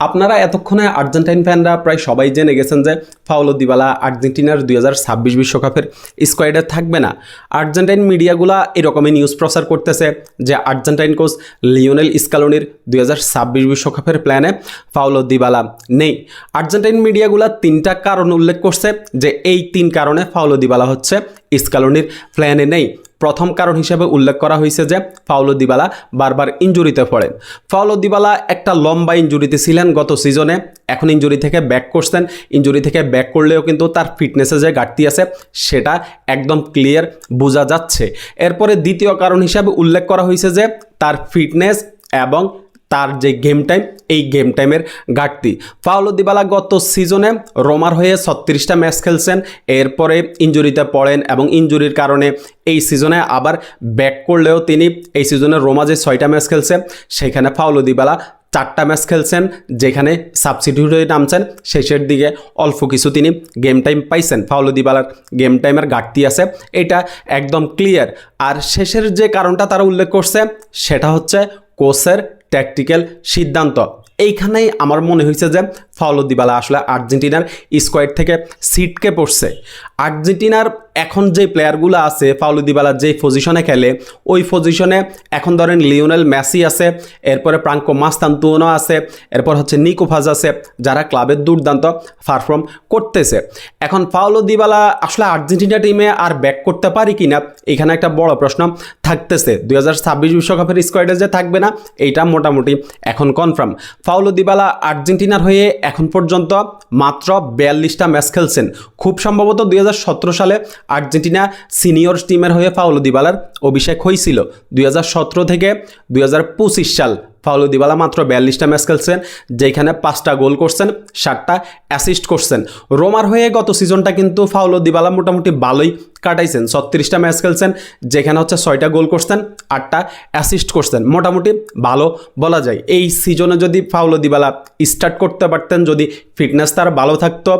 আপনারা এতক্ষণে আর্জেন্টাইন ফ্যানরা প্রায় সবাই জেনে গেছেন যে ফাউলো দিবালা আর্জেন্টিনার দুই হাজার ছাব্বিশ বিশ্বকাপের স্কোয়াডে থাকবে না। আর্জেন্টাইন মিডিয়াগুলা এরকমই নিউজ প্রচার করতেছে যে আর্জেন্টাইন কোচ লিওনেল স্কালোনির দুই হাজার ছাব্বিশ বিশ্বকাপের প্ল্যানে ফাউলো দিবালা নেই। আর্জেন্টাইন মিডিয়াগুলা তিনটা কারণ উল্লেখ করছে যে এই তিন কারণে ফাউলো দিবালা হচ্ছে স্কালোনির প্ল্যানে নেই। প্রথম কারণ হিসেবে উল্লেখ করা হয়েছে যে ফাউলো দিবালা বারবার ইঞ্জুরিতে পড়েন। ফাউলো দিবালা একটা লম্বা ইঞ্জুরিতে ছিলেন গত সিজনে, এখন ইঞ্জুরি থেকে ব্যাক করছেন। ইঞ্জুরি থেকে ব্যাক করলেও কিন্তু তার ফিটনেসে যে ঘাটতি আছে, সেটা একদম ক্লিয়ার বোঝা যাচ্ছে। এরপরে দ্বিতীয় কারণ হিসাবে উল্লেখ করা হয়েছে যে তার ফিটনেস এবং তার যে গেম টাইম এই গেম টাইমের ঘাটতি। পাওলো দিবালা গত সিজনে রোমার হয়ে ছত্রিশটা ম্যাচ খেলছেন। এরপরে ইঞ্জুরিতে পড়েন এবং ইঞ্জুরির কারণে এই সিজনে আবার ব্যাক করলেও তিনি এই সিজনে রোমা যে ছয়টা ম্যাচ খেলছে, সেখানে ফাউলো দিবালা চারটা ম্যাচ খেলছেন, যেখানে সাবস্টিটিউটে নামছেন। শেষের দিকে অল্প কিছু তিনি গেম টাইম পাইছেন। ফাউলো দিবালার গেম টাইমের ঘাটতি আছে। এটা একদম ক্লিয়ার আর শেষের যে কারণটা তারা উল্লেখ করছে, সেটা হচ্ছে কোচের ট্যাকটিক্যাল সিদ্ধান্ত। এইখানেই আমার মনে হয়েছে যে ফাউলো দিবালা আসলে আর্জেন্টিনার স্কোয়াড থেকে সিটকে পড়ছে। আর্জেন্টিনার এখন যে প্লেয়ারগুলো আছে ফাউলো দিবালা যেই পজিশনে খেলে, ওই পজিশনে এখন ধরেন লিওনেল মেসি আছে, এরপরে প্রাঙ্কো মাস্তান্তুনো আছে, এরপর হচ্ছে নিকোফাজ আছে, যারা ক্লাবের দুর্দান্ত পারফর্ম করতেছে। এখন ফাউলো দিবালা আসলে আর্জেন্টিনা টিমে আর ব্যাক করতে পারি কি না এখানে একটা বড় প্রশ্ন থাকতেছে। দুই হাজার ছাব্বিশ বিশ্বকাপের স্কোয়াডে যে থাকবে না, এইটা মোটামুটি এখন কনফার্ম ফাউলো দিবালা আর্জেন্টিনার হয়ে এখন পর্যন্ত মাত্র বিয়াল্লিশটা ম্যাচ খেলছেন। খুব সম্ভবত দুই হাজার সতেরো সালে আর্জেন্টিনা সিনিয়র টিমের হয়ে ফাউলো দিবালার অভিষেক হয়েছিল দুই হাজার সতেরো থেকে দুই হাজার পঁচিশ সাল ফাউলো দিবালা মাত্র বিয়াল্লিশটা ম্যাচ খেলছেন, যেখানে পাঁচটা গোল করছেন, সাতটা অ্যাসিস্ট করছেন। রোমার হয়ে গত সিজনটা কিন্তু ফাউলো দিবালা মোটামুটি ভালোই কাটাইছেন। ছত্রিশটা ম্যাচ খেলছেন, যেখানে হচ্ছে ছয়টা গোল করছেন, আটটা অ্যাসিস্ট করছেন। মোটামুটি ভালো বলা যায়। এই সিজনে যদি ফাউলো দিবালা স্টার্ট করতে পারতেন, যদি ফিটনেস তার ভালো থাকতো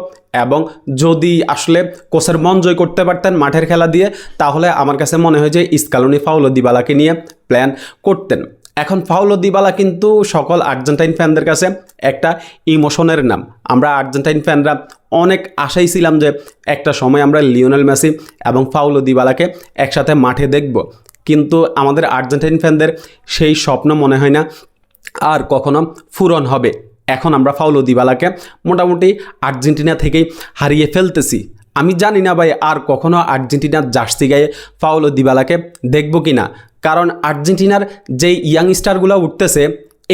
এবং যদি আসলে কোচের মন জয় করতে পারতেন মাঠের খেলা দিয়ে, তাহলে আমার কাছে মনে হয় যে ইস্কালনি ফাউলো দিবালাকে নিয়ে প্ল্যান করতেন। এখন ফাউলো দিবালা কিন্তু সকল আর্জেন্টাইন ফ্যানদের কাছে একটা ইমোশনের নাম। আমরা আর্জেন্টাইন ফ্যানরা অনেক আশাই ছিলাম যে একটা সময় আমরা লিওনেল মেসি এবং ফাউলো দিবালাকে একসাথে মাঠে দেখব। কিন্তু আমাদের আর্জেন্টাইন ফ্যানদের সেই স্বপ্ন মনে হয় না আর কখনো পূরণ হবে। এখন আমরা ফাউলো দিবালাকে মোটামুটি আর্জেন্টিনা থেকেই হারিয়ে ফেলতেছি। আমি জানি না ভাই আর কখনো আর্জেন্টিনার জার্সি গায়ে ফাউলো দিবালাকে দেখব কি না কারণ আর্জেন্টিনার যেই ইয়াং স্টারগুলো উঠতেছে,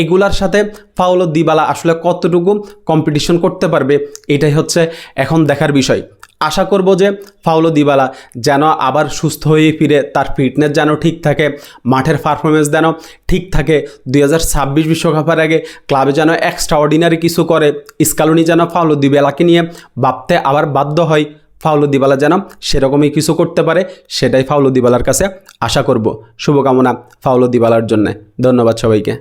এগুলার সাথে ফাউলো দিবালা আসলে কতটুকু কম্পিটিশন করতে পারবে, এটাই হচ্ছে এখন দেখার বিষয়। আশা করব যে ফাউলো দিবালা যেন আবার সুস্থ হয়ে ফিরে, তার ফিটনেস যেন ঠিক থাকে, মাঠের পারফরমেন্স যেন ঠিক থাকে। দুই হাজার ছাব্বিশ বিশ্বকাপের আগে ক্লাবে যেন এক্সট্রা অর্ডিনারি কিছু করে স্কালনি যেন ফাউলো দিবালাকে নিয়ে ভাবতে আবার বাধ্য হয়, ফাউলো দিবালা যেন সেরকমই কিছু করতে পারে, সেটাই ফাউলো দিবালার কাছে আশা করব। শুভকামনা ফাউলো দিবালার জন্য। ধন্যবাদ সবাইকে।